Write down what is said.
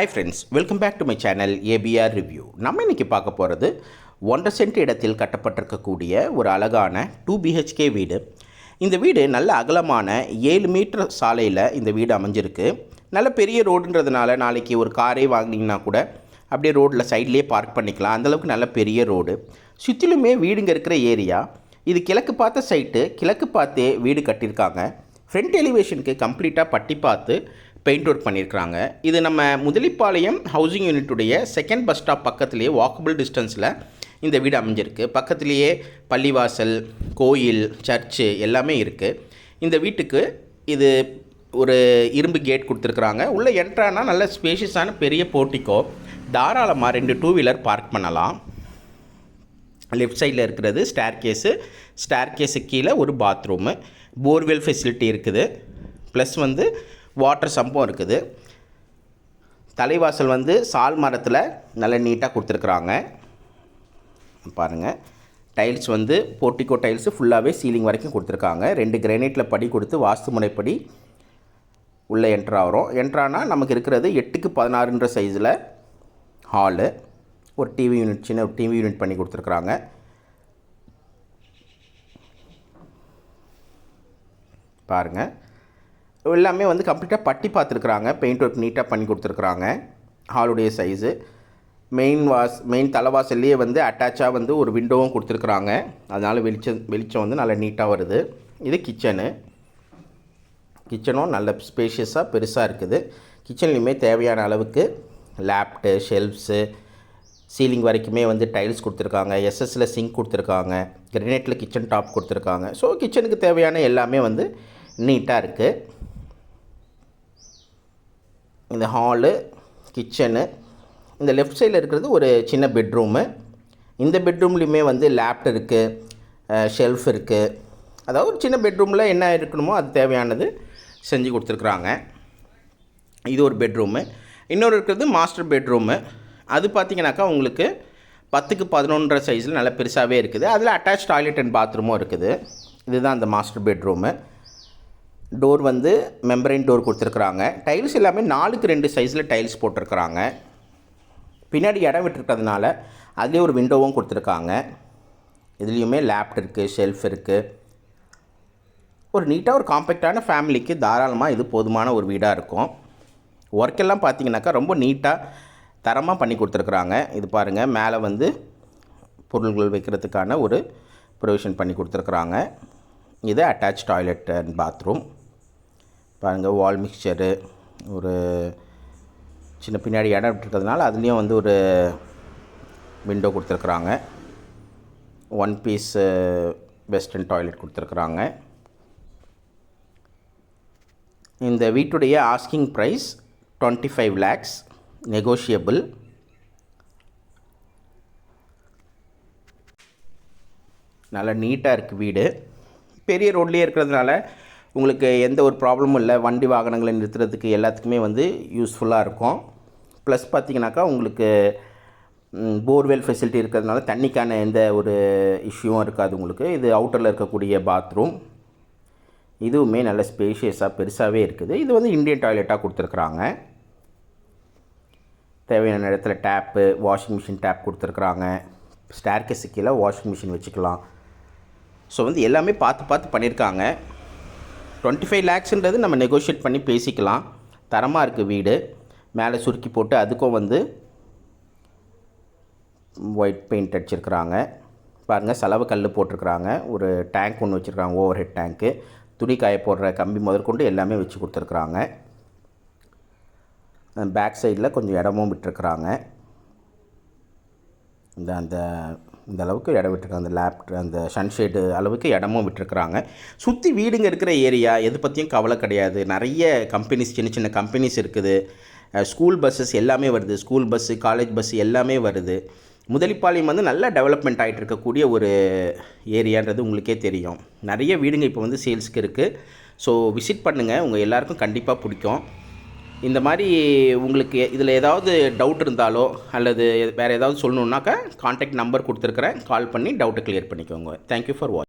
Hi friends welcome back to my channel ABR review நம்ம இன்றைக்கி பார்க்க போகிறது ஒன்றரை சென்ட் இடத்தில் கட்டப்பட்டிருக்கக்கூடிய ஒரு அழகான டூ பிஹெச்கே வீடு. இந்த வீடு நல்ல அகலமான ஏழு மீட்டர் சாலையில் இந்த வீடு அமைஞ்சிருக்கு. நல்ல பெரிய ரோடுன்றதுனால நாளைக்கு ஒரு காரே வாங்கினீங்கன்னா கூட அப்படியே ரோட்டில் சைட்லேயே பார்க் பண்ணிக்கலாம். அந்தளவுக்கு நல்ல பெரிய ரோடு. சுற்றிலுமே வீடுங்க இருக்கிற ஏரியா இது கிழக்கு பார்த்த சைட்டு கிழக்கு பார்த்தே வீடு கட்டியிருக்காங்க. ஃப்ரண்ட் எலிவேஷனுக்கு கம்ப்ளீட்டாக பட்டி பார்த்து பெயிண்ட் ஒர்க் பண்ணியிருக்கிறாங்க. இது நம்ம முதலிப்பாளையம் ஹவுசிங் யூனிட்டுடைய செகண்ட் பஸ் ஸ்டாப் பக்கத்துலேயே வாக்கபிள் டிஸ்டன்ஸில் இந்த வீடு அமைஞ்சிருக்கு. பக்கத்துலேயே பள்ளிவாசல் கோயில் சர்ச்சு எல்லாமே இருக்குது இந்த வீட்டுக்கு இது ஒரு இரும்பு கேட் கொடுத்துருக்குறாங்க. உள்ளே என்ட்ரானா நல்ல ஸ்பேஷியஸான பெரிய போர்ட்டிக்கோ தாராளமாக ரெண்டு டூ வீலர் பார்க் பண்ணலாம் லெஃப்ட் சைடில் இருக்கிறது ஸ்டேர் கேஸு ஸ்டேர் கேஸு கீழே ஒரு பாத்ரூமு போர்வெல் ஃபெசிலிட்டி இருக்குது. ப்ளஸ் வந்து வாட்டர் சம்பம் இருக்குது. தலைவாசல் வந்து சால் மரத்தில் நல்ல நீட்டாக கொடுத்துருக்குறாங்க. பாருங்கள் டைல்ஸ் வந்து போர்ட்டிகோ டைல்ஸு ஃபுல்லாகவே சீலிங் வரைக்கும் கொடுத்துருக்காங்க. ரெண்டு கிரானைட்டில் படி கொடுத்து வாஸ்து முறைப்படி உள்ளே என்ட்ரு ஆகிறோம் என்ட்ரானா நமக்கு இருக்கிறது எட்டுக்கு பதினாறுன்ற சைஸில் ஹாலு. ஒரு டிவி யூனிட் சின்ன ஒரு டிவி யூனிட் பண்ணி கொடுத்துருக்குறாங்க. பாருங்கள் எல்லாமே வந்து கம்ப்ளீட்டாக பட்டி பார்த்துருக்குறாங்க. பெயிண்ட் ஒர்க் நீட்டாக பண்ணி கொடுத்துருக்குறாங்க. ஹாலுடைய சைஸு மெயின் வாஸ் மெயின் தலைவாசல்லையே வந்து அட்டாச்சாக வந்து ஒரு விண்டோவும் கொடுத்துருக்குறாங்க. அதனால் வெளிச்சம் வெளிச்சம் வந்து நல்லா நீட்டாக வருது. இது கிச்சனு கிச்சனும் நல்ல ஸ்பேஷியஸாக பெருசாக இருக்குது. கிச்சன்லேயுமே தேவையான அளவுக்கு லேப்டு ஷெல்ஃப்ஸு சீலிங் வரைக்குமே வந்து டைல்ஸ் கொடுத்துருக்காங்க. எஸ்எஸ்சில் சிங்க் கொடுத்துருக்காங்க. கிரனேட்டில் கிச்சன் டாப் கொடுத்துருக்காங்க. ஸோ கிச்சனுக்கு தேவையான எல்லாமே வந்து நீட்டாக இருக்குது இந்த ஹாலு கிச்சனு. இந்த லெஃப்ட் சைடில் இருக்கிறது ஒரு சின்ன பெட்ரூமு இந்த பெட்ரூம்லேயுமே வந்து லேப்ட் இருக்குது ஷெல்ஃப் இருக்குது அதாவது ஒரு சின்ன பெட்ரூமில் என்ன இருக்கணுமோ அது தேவையானது செஞ்சு கொடுத்துருக்குறாங்க. இது ஒரு பெட்ரூமு இன்னொரு இருக்கிறது மாஸ்டர் பெட்ரூமு அது பார்த்தீங்கன்னாக்கா உங்களுக்கு பத்துக்கு பதினொன்றரை சைஸில் நல்லா பெருசாகவே இருக்குது. அதில் அட்டாச் டாய்லெட் அண்ட் பாத்ரூமும் இருக்குது. இதுதான் அந்த மாஸ்டர் பெட்ரூமு டோர் வந்து மெம்பரைன் டோர் கொடுத்துருக்குறாங்க. டைல்ஸ் எல்லாமே நாலுக்கு ரெண்டு சைஸில் டைல்ஸ் போட்டிருக்கிறாங்க. பின்னாடி இடம் விட்டுருக்கிறதுனால அதுலேயே ஒரு விண்டோவும் கொடுத்துருக்காங்க. இதுலேயுமே லேப்ட் இருக்குது ஷெல்ஃப் இருக்குது ஒரு நீட்டாக ஒரு காம்பேக்டான ஃபேமிலிக்கு தாராளமாக இது போதுமான ஒரு வீடாக இருக்கும். ஒர்க் எல்லாம் பார்த்தீங்கன்னாக்கா ரொம்ப நீட்டாக தரமாக பண்ணி கொடுத்துருக்குறாங்க. இது பாருங்கள் மேலே வந்து பொருள்கள் வைக்கிறதுக்கான ஒரு ப்ரொவிஷன் பண்ணி கொடுத்துருக்குறாங்க. இது அட்டாச் டாய்லெட் அண்ட் பாத்ரூம் பாருங்கள் வால் மிக்சரு ஒரு சின்ன பின்னாடி இடம் விட்டுருக்கிறதுனால அதுலேயும் வந்து ஒரு விண்டோ கொடுத்துருக்குறாங்க. ஒன் பீஸ் வெஸ்டர்ன் டாய்லெட் கொடுத்துருக்குறாங்க. இந்த வீட்டுடைய asking price twenty five lakhs negotiable நல்லா நீட்டாக இருக்குது வீடு. பெரிய ரோட்லேயே இருக்கிறதுனால உங்களுக்கு எந்த ஒரு ப்ராப்ளமும் இல்லை வண்டி வாகனங்களை நிறுத்துறதுக்கு எல்லாத்துக்குமே வந்து யூஸ்ஃபுல்லாக இருக்கும். ப்ளஸ் பார்த்திங்கனாக்கா உங்களுக்கு போர்வெல் ஃபெசிலிட்டி இருக்கிறதுனால தண்ணிக்கான எந்த ஒரு இஷ்யூவும் இருக்காது உங்களுக்கு. இது அவுட்டரில் இருக்கக்கூடிய பாத்ரூம் இதுவுமே நல்ல ஸ்பேஷியஸாக பெருசாகவே இருக்குது. இது வந்து இந்தியன் டாய்லெட்டாக கொடுத்துருக்குறாங்க. தேவையான இடத்துல டேப்பு வாஷிங் மிஷின் டேப் கொடுத்துருக்குறாங்க. ஸ்டேர்கேஸு கீழே வாஷிங் மிஷின் வச்சுக்கலாம். ஸோ வந்து எல்லாமே பார்த்து பார்த்து பண்ணியிருக்காங்க. டுவெண்ட்டி ஃபைவ் லேக்ஸுன்றது நம்ம நெகோஷியேட் பண்ணி பேசிக்கலாம். தரமாக இருக்குது வீடு. மேலே சுருக்கி போட்டு அதுக்கும் வந்து ஒயிட் பெயிண்ட் அடிச்சிருக்கிறாங்க. பாருங்கள் செலவு கல் போட்டிருக்கிறாங்க. ஒரு டேங்க் ஒன்று வச்சுருக்காங்க ஓவர் ஹெட் டேங்க்கு துணி காய போடுற கம்பி முதற்கொண்டு எல்லாமே வச்சு கொடுத்துருக்குறாங்க. பேக் சைடில் கொஞ்சம் இடமும் விட்டுருக்குறாங்க. இந்த அந்த இந்த அளவுக்கு இடம் விட்டுருக்காங்க. அந்த லேப் அந்த சன்ஷேடு அளவுக்கு இடமும் விட்டுருக்குறாங்க. சுற்றி வீடுங்க இருக்கிற ஏரியா எது பற்றியும் கவலை கிடையாது. நிறைய கம்பெனிஸ் சின்ன சின்ன கம்பெனிஸ் இருக்குது. ஸ்கூல் பஸ்ஸஸ் எல்லாமே வருது. ஸ்கூல் பஸ்ஸு காலேஜ் பஸ்ஸு எல்லாமே வருது. முதலிப்பாளையம் வந்து நல்லா டெவலப்மெண்ட் ஆகிட்டு இருக்கக்கூடிய ஒரு ஏரியான்றது உங்களுக்கே தெரியும். நிறைய வீடுங்க இப்போ வந்து சேல்ஸ்க்கு இருக்குது ஸோ விசிட் பண்ணுங்கள் உங்கள் எல்லாருக்கும் கண்டிப்பாக பிடிக்கும். இந்த மாதிரி உங்களுக்கு இதில் ஏதாவது டவுட் இருந்தாலோ அல்லது வேறு ஏதாவது சொல்லணுன்னாக்கா கான்டாக்ட் நம்பர் கொடுத்துருக்குறேன். கால் பண்ணி டவுட்டை க்ளியர் பண்ணிக்கோங்க. Thank you for watch